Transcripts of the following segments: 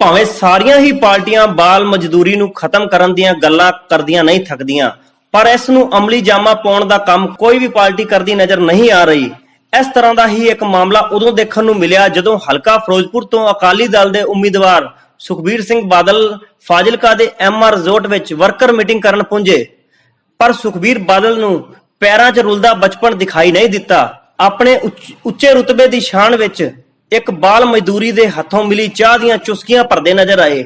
ਭਾਵੇਂ ਸਾਰੀਆਂ ਹੀ ਪਾਰਟੀਆਂ ਬਾਲ ਮਜ਼ਦੂਰੀ ਨੂੰ ਖਤਮ ਕਰਨ ਦੀਆਂ ਗੱਲਾਂ ਕਰਦੀਆਂ ਨਹੀਂ ਥੱਕਦੀਆਂ, ਪਰ ਇਸ ਨੂੰ ਅਮਲੀ ਜਾਮਾ ਪਾਉਣ ਦਾ ਕੰਮ ਕੋਈ ਵੀ ਪਾਰਟੀ ਕਰਦੀ ਨਜ਼ਰ ਨਹੀਂ ਆ ਰਹੀ। ਇਸ ਤਰ੍ਹਾਂ ਦਾ ਹੀ ਇੱਕ ਮਾਮਲਾ ਉਦੋਂ ਦੇਖਣ ਨੂੰ ਮਿਲਿਆ ਜਦੋਂ ਹਲਕਾ ਫਿਰੋਜ਼ਪੁਰ ਤੋਂ ਅਕਾਲੀ ਦਲ ਦੇ ਉਮੀਦਵਾਰ ਸੁਖਬੀਰ ਸਿੰਘ ਬਾਦਲ ਫਾਜ਼ਿਲਕਾ ਦੇ ਐਮਆਰ ਰਿਜ਼ੋਰਟ ਵਿੱਚ ਵਰਕਰ ਮੀਟਿੰਗ ਕਰਨ ਪਹੁੰਚੇ ਪਰ ਸੁਖਬੀਰ ਬਾਦਲ ਨੂੰ ਪੈਰਾਂ 'ਚ ਰੁਲਦਾ ਬਚਪਨ ਦਿਖਾਈ ਨਹੀਂ ਦਿੱਤਾ। ਆਪਣੇ ਉੱਚ- ਉੱਚੇ ਰੁਤਬੇ ਦੀ ਸ਼ਾਨ ਵਿੱਚ ਇੱਕ ਬਾਲ ਮਜ਼ਦੂਰੀ ਦੇ ਹੱਥੋਂ ਮਿਲੀ ਚਾਹ ਦੀਆਂ ਚੁਸਕੀਆਂ ਭਰਦੇ ਨਜ਼ਰ ਆਏ।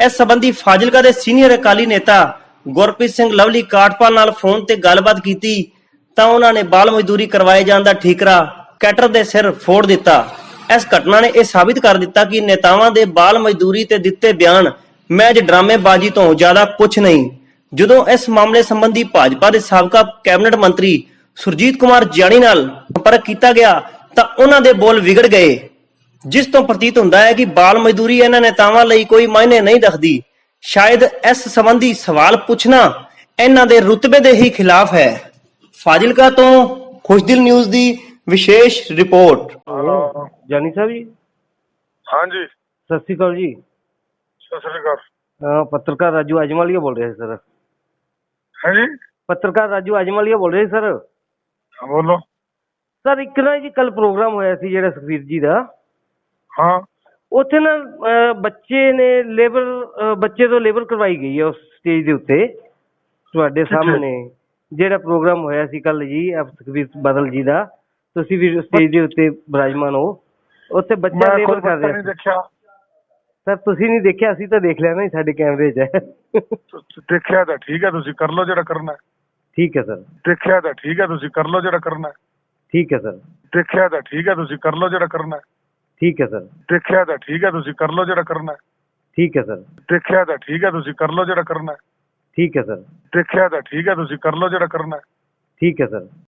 ਇਸ ਸੰਬੰਧੀ ਫਾਜ਼ਿਲਕਾ ਦੇ ਸੀਨੀਅਰ ਅਕਾਲੀ ਨੇਤਾ ਗੁਰਪ੍ਰੀਤ ਸਿੰਘ ਲਵਲੀ ਕਾਟਪਾਲ ਨਾਲ ਫੋਨ ਤੇ ਗੱਲਬਾਤ ਕੀਤੀ ਤਾਂ ਉਹਨਾਂ ਨੇ ਬਾਲ ਮਜ਼ਦੂਰੀ ਕਰਵਾਏ ਜਾਣ ਦਾ ਠੀਕਰਾ ਕੈਟਰ ਦੇ ਸਿਰ ਫੋੜ ਦਿੱਤਾ। ਇਸ ਘਟਨਾ ਨੇ ਇਹ ਸਾਬਿਤ ਕਰ ਦਿੱਤਾ ਕਿ ਨੇਤਾਵਾਂ ਦੇ ਬਾਲ ਮਜ਼ਦੂਰੀ ਤੇ ਦਿੱਤੇ ਬਿਆਨ ਮੈਜ ਡਰਾਮੇਬਾਜ਼ੀ ਤੋਂ ਜ਼ਿਆਦਾ ਕੁਝ ਨਹੀਂ। ਜਦੋਂ ਇਸ ਮਾਮਲੇ ਸੰਬੰਧੀ ਭਾਜਪਾ ਦੇ ਸਾਬਕਾ ਕੈਬਨਿਟ ਮੰਤਰੀ ਸੁਰਜੀਤ ਕੁਮਾਰ ਜਿਆਣੀ ਨਾਲ ਸੰਪਰਕ ਕੀਤਾ ਗਿਆ ਤਾਂ ਉਹਨਾਂ ਦੇ ਬੋਲ ਵਿਗੜ ਗਏ। ਜਿਸ ਤੋਂ ਪ੍ਰਤੀਤ ਹੁੰਦਾ ਹੈ ਕਿ ਬਾਲ ਮਜ਼ਦੂਰੀ ਇਹਨਾਂ ਨੇਤਾਵਾਂ ਲਈ ਕੋਈ ਮਾਇਨੇ ਨਹੀਂ ਰੱਖਦੀ। ਸ਼ਾਇਦ ਇਸ ਸੰਬੰਧੀ ਸਵਾਲ ਪੁੱਛਣਾ ਇਹਨਾਂ ਦੇ ਰੁਤਬੇ ਦੇ ਹੀ ਖਿਲਾਫ ਹੈ। ਫਾਜ਼ਿਲਕਾ ਤੋਂ ਖੁਸ਼ਦਿਲ ਨਿਊਜ਼ ਦੀ ਵਿਸ਼ੇਸ਼ ਰਿਪੋਰਟ। ਜਾਨੀ ਸਾਹਿਬ ਜੀ? ਹਾਂਜੀ। ਸਤਿ ਸ਼੍ਰੀ ਅਕਾਲ ਜੀ। ਸਤਿ ਸ੍ਰੀ ਅਕਾਲ। ਅਹ ਪੱਤਰਕਾਰ ਰਾਜੂ ਅਜਮਾਲੀਆ ਬੋਲ ਰਿਹਾ ਸਰ। ਹਾਂਜੀ? ਪੱਤਰਕਾਰ ਰਾਜੂ ਅਜਮਾਲੀਆ ਬੋਲ ਰਿਹਾ ਸਰ? ਹਾਂ, ਬੋਲੋ। ਸਰ ਇੱਕ ਨਾ ਜੀ ਕੱਲ ਪ੍ਰੋਗਰਾਮ ਹੋਇਆ ਸੀ ਜਿਹੜਾ ਸੁਖਬੀਰ ਜੀ ਦਾ। ਹਾਂ ਉੱਥੇ ਨਾ ਬੱਚੇ ਨੇ ਲੇਬਰ ਬੱਚੇ ਤੋਂ ਲੇਬਰ ਕਰਵਾਈ ਗਈ ਹੈ ਉਸ ਸਟੇਜ ਦੇ ਉੱਤੇ ਤੁਹਾਡੇ ਸਾਹਮਣੇ ਜਿਹੜਾ ਪ੍ਰੋਗਰਾਮ ਹੋਇਆ ਸੀ ਕੱਲ ਜੀ ਸੁਖਬੀਰ ਬਾਦਲ ਜੀ ਦਾ ਤੁਸੀਂ ਵੀ ਸਟੇਜ ਦੇ ਉੱਤੇ ਬਿਰਾਜਮਾਨ ਹੋ ਉੱਥੇ ਬੱਚਾ ਲੇਬਰ ਕਰ ਰਿਹਾ। ਦੇਖਿਆ ਸਰ ਤੁਸੀਂ ਨਹੀਂ ਦੇਖਿਆ ਅਸੀਂ ਤਾਂ ਦੇਖ ਲਿਆ ਨਾ ਸਾਡੇ ਕੈਮਰੇ 'ਚ ਹੈ ਦੇਖਿਆ ਤਾਂ ਠੀਕ ਹੈ ਤੁਸੀਂ ਕਰ ਲਓ ਜਿਹੜਾ ਕਰਨਾ ਹੈ। ਠੀਕ ਹੈ ਸਰ ਦੇਖਿਆ ਤਾਂ ਠੀਕ ਹੈ ਤੁਸੀਂ ਕਰ ਲਓ ਜਿਹੜਾ ਕਰਨਾ ਹੈ। ਠੀਕ ਹੈ ਸਰ ਦੇਖਿਆ ਤਾਂ ਠੀਕ ਹੈ ਤੁਸੀਂ ਕਰ ਲਓ ਜਿਹੜਾ ਕਰਨਾ ਹੈ। ਠੀਕ ਹੈ ਸਰ ਦੇਖਿਆ ਤਾਂ ਠੀਕ ਹੈ ਤੁਸੀਂ ਕਰ ਲਓ ਜਿਹੜਾ ਕਰਨਾ ਹੈ। ਠੀਕ ਹੈ ਸਰ ਦੇਖਿਆ ਤਾਂ ਠੀਕ ਹੈ ਤੁਸੀਂ ਕਰ ਲਓ ਜਿਹੜਾ ਕਰਨਾ ਹੈ। ਠੀਕ ਹੈ ਸਰ ਦੇਖਿਆ ਤਾਂ ਠੀਕ ਹੈ ਤੁਸੀਂ ਕਰ ਲਓ ਜਿਹੜਾ ਕਰਨਾ ਹੈ। ਠੀਕ ਹੈ ਸਰ